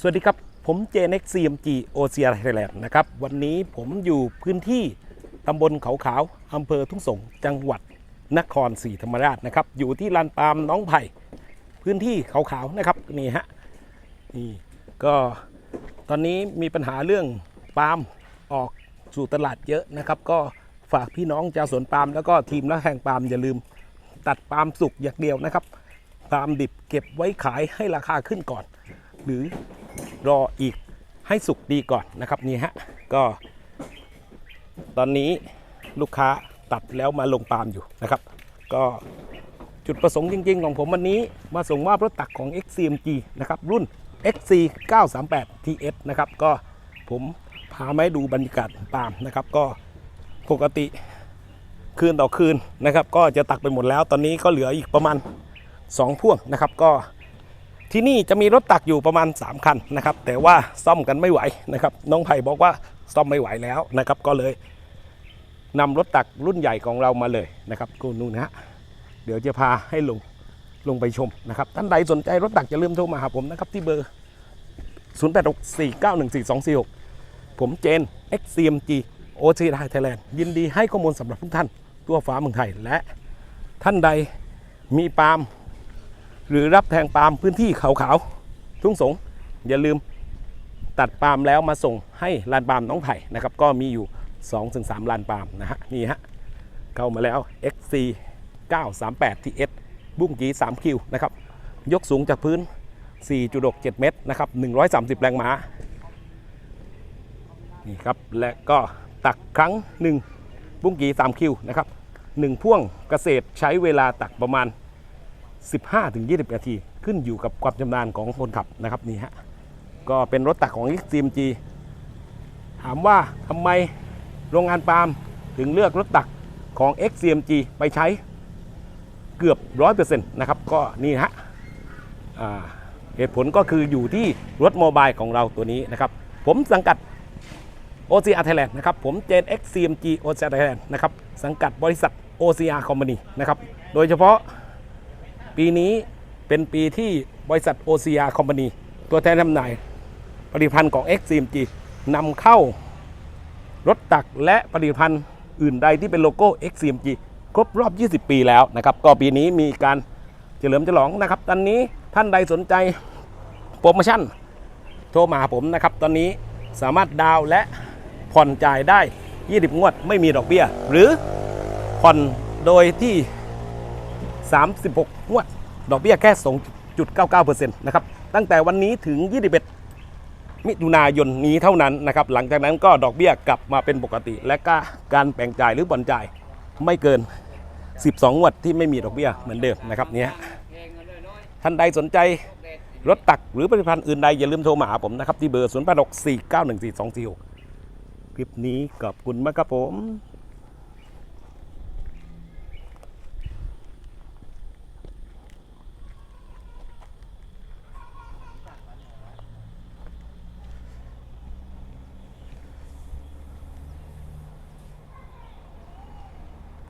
สวัสดีครับ ผม JNX CMG o c r Thailand นะครับ วันนี้ผมอยู่พื้นที่ตำบลเขาขาวอำเภอทุ่งสงจังหวัดนครศรีธรรมราชนะครับ อยู่ที่ลานปาล์มน้องไผ่พื้นที่เขาขาวนะครับนี่ฮะนี่ก็ตอนนี้มีปัญหาเรื่องปาล์มออกสู่ตลาดเยอะนะครับ ก็ฝากพี่น้องชาวสวนปาล์มแล้วก็ทีมนักแข่งปาล์มอย่าลืม ตัดปาล์มสุกอย่างเดียวนะครับปาล์มดิบเก็บไว้ขายให้ราคาขึ้นก่อน หรือ รออีกให้สุกดีก่อนนะครับนี่ฮะก็ ตอนนี้ลูกค้าตัดแล้วมาลงปาล์มอยู่นะครับ ก็จุดประสงค์จริง ๆ ของผมวันนี้มาส่งมอบรถตักของ XCMG นะครับ รุ่น XC 938 TS นะครับ ก็ผมพามาให้ดูบรรยากาศปาล์มนะครับ ก็ปกติคืนต่อคืนนะครับ ก็จะตักไปหมดแล้ว ตอนนี้ก็เหลืออีกประมาณ 2 พ่วงนะครับ ก็ ที่นี่จะมีรถตักอยู่ประมาณ 3 คันนะครับ แต่ว่าซ่อมกันไม่ไหวนะครับ น้องไผ่บอกว่าซ่อมไม่ไหวแล้วนะครับ ก็เลยนำรถตักรุ่นใหญ่ของเรามาเลยนะครับกูนู่นะฮะเดี๋ยวจะพาให้ลงลงไปชมนะครับท่านใดสนใจรถตักอย่าลืมโทรมาหาผมนะครับที่เบอร์ 0864914246 ผมเจน XCMG OC ไทยแลนด์ยินดีให้ข้อมูลสำหรับทุกท่านทั่วฟ้าเมืองไทยและท่านใดมีปาล์ม หรือรับแทงปาล์มพื้นที่ขาวๆทุ่งสง อย่าลืมตัดปาล์มแล้วมาส่งให้ลานปาล์มน้องไผ่นะครับ ก็มีอยู่ 2-3ลานปาล์มนะฮะนี่ฮะเข้ามาแล้ว XC 938 TS บุ้งกี3คิวนะครับ ยกสูงจากพื้น 4.67 เมตรนะครับ 130 แรงม้า นี่ครับ และก็ตักครั้งหนึ่งบุ้งกี3คิวนะครับหนึ่งพ่วงเกษตรใช้เวลาตักประมาณ 15-20 นาที ขึ้นอยู่กับความชำนาญของคนขับนะครับนี่ฮะก็เป็นรถตักของ XCMG ถามว่าทำไมโรงงานปาล์มถึงเลือกรถตักของ XCMG ไปใช้เกือบ 100%นะครับก็นี่ฮะเหตุผลก็คืออยู่ที่รถโมบายของเราตัวนี้นะครับ ผมสังกัด OCR Thailand นะครับ ผมเจน XCMG OCR Thailand นะครับ สังกัดบริษัท OCR Company นะครับ โดยเฉพาะ ปีนี้เป็นปีที่บริษัท OCR Company ตัวแทนจำหน่ายผลิตภัณฑ์ของ XCMG นำเข้ารถตักและผลิตภัณฑ์อื่นใดที่เป็นโลโก้ XCMG ครบรอบ 20 ปีแล้วนะครับ ก็ปีนี้มีการเฉลิมฉลองนะครับ ตอนนี้ท่านใดสนใจโปรโมชั่น โทรมาหาผมนะครับ ตอนนี้สามารถดาวและผ่อนจ่ายได้ 20 งวดไม่มีดอกเบี้ย หรือผ่อนโดยที่ 36งวด ดอกเบี้ยแค่ 2.99%นะครับ ตั้งแต่วันนี้ถึง 21 มิถุนายนนี้เท่านั้นนะครับ หลังจากนั้นก็ดอกเบี้ยกลับมาเป็นปกติ และก็การแบ่งจ่ายหรือผ่อนจ่ายไม่เกิน 12 งวดที่ไม่มีดอกเบี้ยเหมือนเดิมนะครับเนี่ยท่านใดสนใจรถตักหรือผลิตภัณฑ์อื่นใด อย่าลืมโทรมาหาผมนะครับ ที่เบอร์ 0 8 6 4 9 1 4 2 4 6 คลิปนี้ขอบคุณมากครับผม